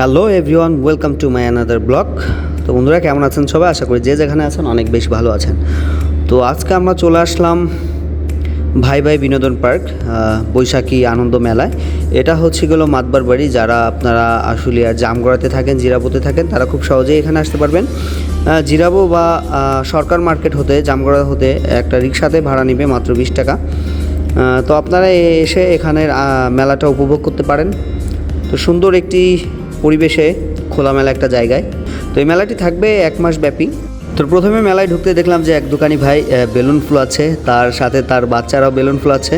Hello everyone, welcome to my another blog. তো বন্ধুরা, কেমন আছেন সবাই? আশা করি যে যেখানে আছেন অনেক বেশ ভালো আছেন। তো আজকে আমরা চলে আসলাম ভাই ভাই বিনোদন পার্ক বৈশাখী আনন্দ মেলায়। এটা হচ্ছে গেলো মাতবার বাড়ি। যারা আপনারা আশুলিয়ার জামগড়াতে থাকেন জিরাবোতে থাকেন, তারা খুব সহজেই এখানে আসতে পারবেন। জিরাবো বা সরকার মার্কেট হতে, জামগড়া হতে একটা রিক্সাতে ভাড়া নেবে মাত্র বিশ টাকা। তো আপনারা এসে এখানের মেলাটা উপভোগ করতে পারেন। তো সুন্দর একটি পরিবেশে খোলামেলা একটা জায়গায়। তো এই মেলাটি থাকবে এক মাস ব্যাপী। তো প্রথমে মেলায় ঢুকতে দেখলাম যে এক দোকানি ভাই বেলুন ফুলাচ্ছে তার সাথে তার বাচ্চারাও বেলুন ফুলাচ্ছে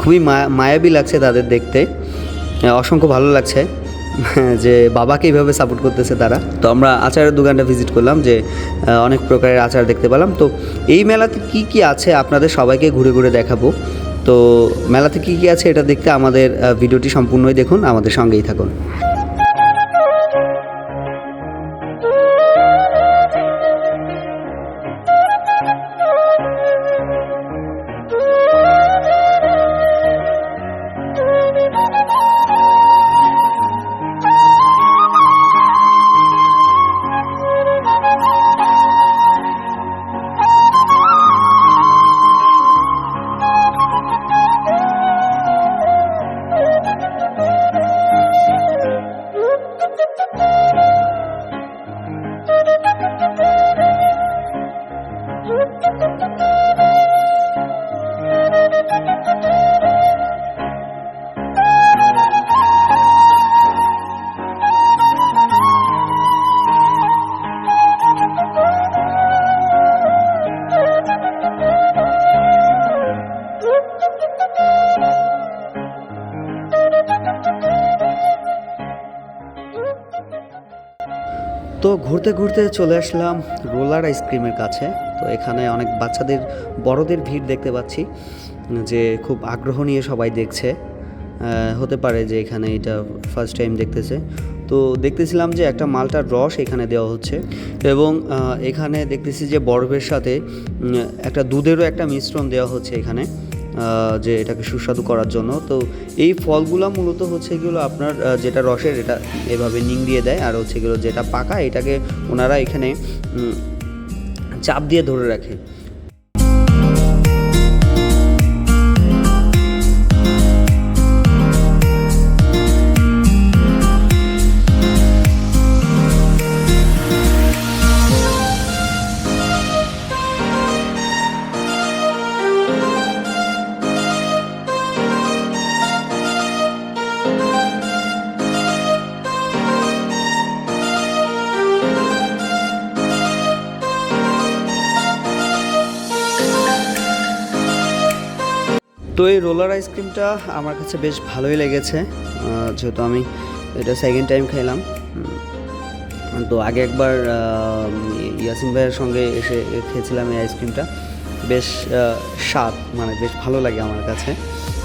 খুবই মায়া মায়াবী লাগছে তাদের দেখতে। অসংখ্য ভালো লাগছে যে বাবাকে এইভাবে সাপোর্ট করতেছে তারা। তো আমরা আচারের দোকানটা ভিজিট করলাম যে অনেক প্রকারের আচার দেখতে পেলাম। তো এই মেলাতে কি কি আছে আপনাদের সবাইকে ঘুরে ঘুরে দেখাবো। তো মেলাতে কী কী আছে এটা দেখতে আমাদের ভিডিওটি সম্পূর্ণই দেখুন, আমাদের সঙ্গেই থাকুন। তো ঘুরতে ঘুরতে চলে আসলাম রোলার আইসক্রিমের কাছে। তো এখানে অনেক বাচ্চাদের, বড়দের ভিড় দেখতে পাচ্ছি, যে খুব আগ্রহ নিয়ে সবাই দেখছে। হতে পারে যে এখানে এটা ফার্স্ট টাইম দেখতেছে। তো দেখতেছিলাম যে একটা মালটার রস এখানে দেওয়া হচ্ছে এবং এখানে দেখতেছি যে বরফের সাথে একটা দুধেরও একটা মিশ্রণ দেওয়া হচ্ছে এখানে। যে এটাকে সুস্বাদু করার জন্য। তো এই ফলগুলো মূলত হচ্ছে এগুলো আপনার যেটা রসের এটা এভাবে নিং দিয়ে দেয়, আর হচ্ছে এগুলো যেটা পাকা, এটাকে ওনারা এখানে চাপ দিয়ে ধরে রাখে। তো এই রোলার আইসক্রিমটা আমার কাছে বেশ ভালোই লেগেছে যেহেতু আমি এটা সেকেন্ড টাইম খাইলাম তো আগে একবার ইয়াসিন ভাইয়ের সঙ্গে এসে খেয়েছিলাম এই আইসক্রিমটা বেশ স্বাদ মানে বেশ ভালো লাগে আমার কাছে।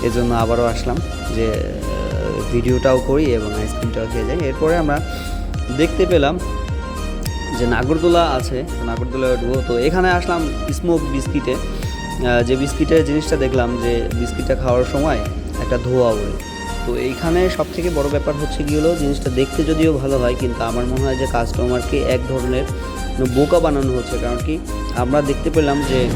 এজন্য আবারও আসলাম যে ভিডিওটাও করি এবং আইসক্রিমটাও খেয়ে যাই। এরপরে আমরা দেখতে পেলাম যে নাগরদোলা আছে নাগরদোলা উঠবো তো এখানে আসলাম স্মোক বিস্কিটে যে বিস্কিটের জিনিসটা দেখলাম যে বিস্কিটটা খাওয়ার সময় একটা ধোয়া ওড়ে। তো এইখানে সব থেকে বড় ব্যাপার হচ্ছে কি হলো, জিনিসটা দেখতে যদিও ভালো হয়, কিন্তু আমার মনে হয় যে কাস্টমারকে এক ধরনের বোকা বানানো হচ্ছে। কারণ কি, আমরা দেখতে পেলাম যে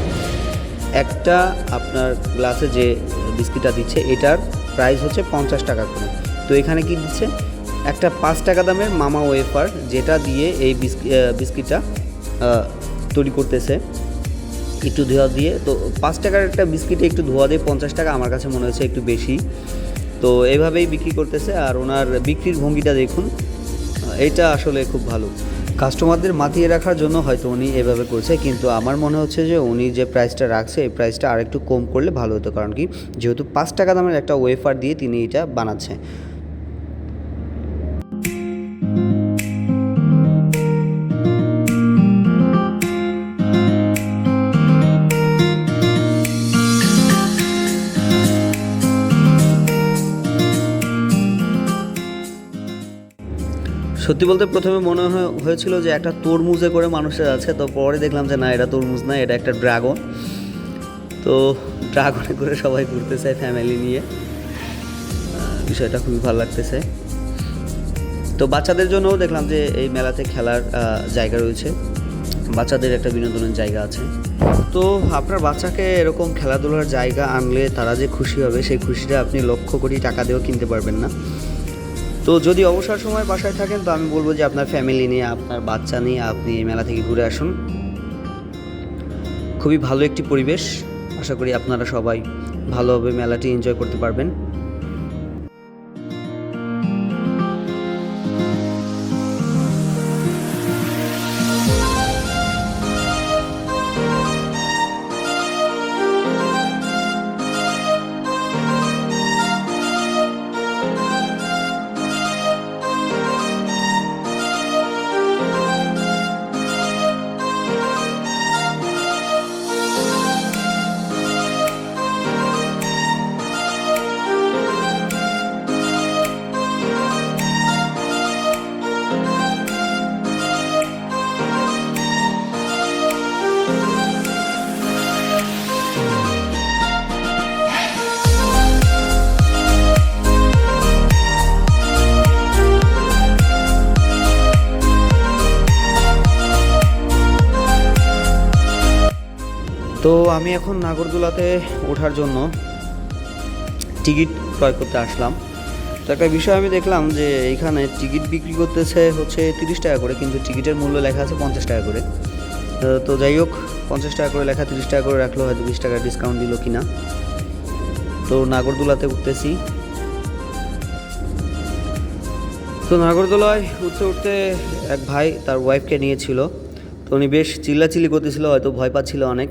একটা আপনার গ্লাসে যে বিস্কিটটা দিচ্ছে, এটার প্রাইস হচ্ছে পঞ্চাশ টাকা করে। তো এখানে কি দিচ্ছে? একটা পাঁচ টাকা দামের মামা ওয়েফার যেটা দিয়ে এই বিস্কি- বিস্কিটটা তৈরি করতেছে। একটু ধোয়া দিয়ে, তো পাঁচ টাকার একটা বিস্কিটে একটু ধোয়া দিয়ে পঞ্চাশ টাকা আমার কাছে মনে হচ্ছে একটু বেশি। তো এইভাবেই বিক্রি করতেছে আর ওনার বিক্রির ভঙ্গিটা দেখুন, এটা আসলে খুব ভালো। কাস্টমারদের মাতিয়ে রাখার জন্য হয়তো উনি এভাবে করছে, কিন্তু আমার মনে হচ্ছে যে উনি যে প্রাইসটা রাখছে, এই প্রাইসটা আরেকটু কম করলে ভালো হতো। কারণ কি, যেহেতু পাঁচ টাকা দামের একটা ওয়েফার দিয়ে তিনি এটা বানাচ্ছে সত্যি বলতে প্রথমে মনে হয়- হয়েছিল যে একটা তরমুজে করে মানুষের আছে, তো পরে দেখলাম যে না, এটা তরমুজ না, এটা একটা ড্রাগন। তো ড্রাগনে করে সবাই ঘুরতে চায় ফ্যামিলি নিয়ে বিষয়টা খুবই ভালো লাগতেছে। তো বাচ্চাদের জন্যও দেখলাম যে এই মেলাতে খেলার জায়গা রয়েছে। বাচ্চাদের একটা বিনোদনের জায়গা আছে। তো আপনার বাচ্চাকে এরকম খেলাধুলার জায়গা আনলে তারা যে খুশি হবে, সেই খুশিটা আপনি লক্ষ কোটি টাকা দিয়েও কিনতে পারবেন না। তো যদি অবসর সময় বাসায় থাকেন, তো আমি বলব যে আপনার ফ্যামিলি নিয়ে, আপনার বাচ্চা নিয়ে আপনি এই মেলা থেকে ঘুরে আসুন। খুবই ভালো একটি পরিবেশ। আশা করি আপনারা সবাই ভালোভাবে মেলাটি এনজয় করতে পারবেন। তো আমি এখন নাগরদোলাতে ওঠার জন্য টিকিট ক্রয় করতে আসলাম। তো একটা বিষয় আমি দেখলাম যে এইখানে টিকিট বিক্রি করতেছে হচ্ছে তিরিশ টাকা করে, কিন্তু টিকিটের মূল্য লেখা আছে পঞ্চাশ টাকা করে। তো তো যাই হোক, পঞ্চাশ টাকা করে লেখা, তিরিশ টাকা করে রাখল, হয়তো বিশ টাকা ডিসকাউন্ট দিল কি না তো নাগরদোলাতে উঠতেছি। তো নাগরদোলায় উঠতে উঠতে এক ভাই তার ওয়াইফকে নিয়েছিল। তো উনি বেশ চিল্লাচিল্লি করতেছিল, হয়তো ভয় পাচ্ছিল অনেক।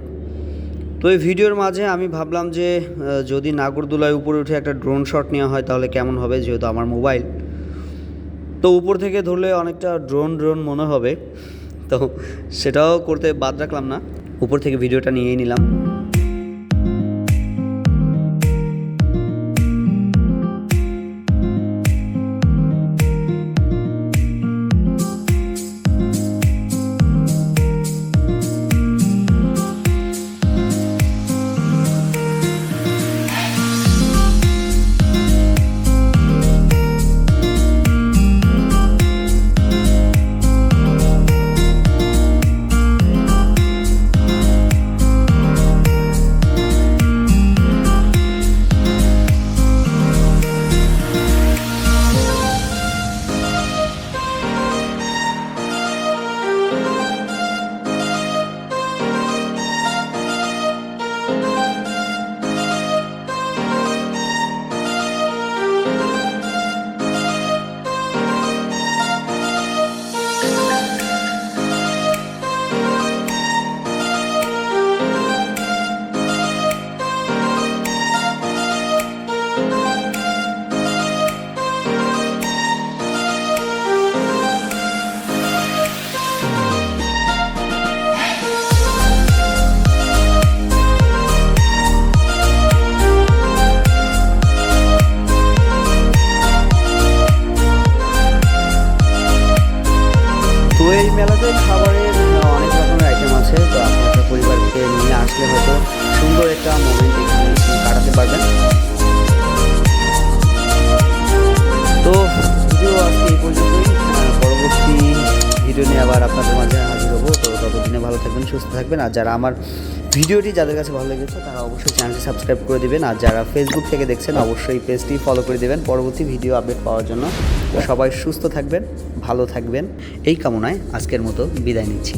তো এই ভিডিওর মাঝে আমি ভাবলাম যে যদি নাগরদোলায় উপরে উঠে একটা ড্রোন শট নেওয়া হয়, তাহলে কেমন হবে? যেহেতু আমার মোবাইল তো উপর থেকে ধরলে অনেকটা ড্রোন ড্রোন মনে হবে। তো সেটাও করতে বাদ রাখলাম না। উপর থেকে ভিডিওটা নিয়েই নিলাম। থাকবেন, সুস্থ থাকবেন। আর যারা আমার ভিডিওটি যাদের কাছে ভালো লেগেছে, তারা অবশ্যই চ্যানেলটি সাবস্ক্রাইব করে দেবেন। আর যারা ফেসবুক থেকে দেখছেন, অবশ্যই পেজটি ফলো করে দেবেন। পরবর্তী ভিডিও আপডেট পাওয়ার জন্য। সবাই সুস্থ থাকবেন, ভালো থাকবেন। এই কামনায় আজকের মতো বিদায় নিচ্ছি।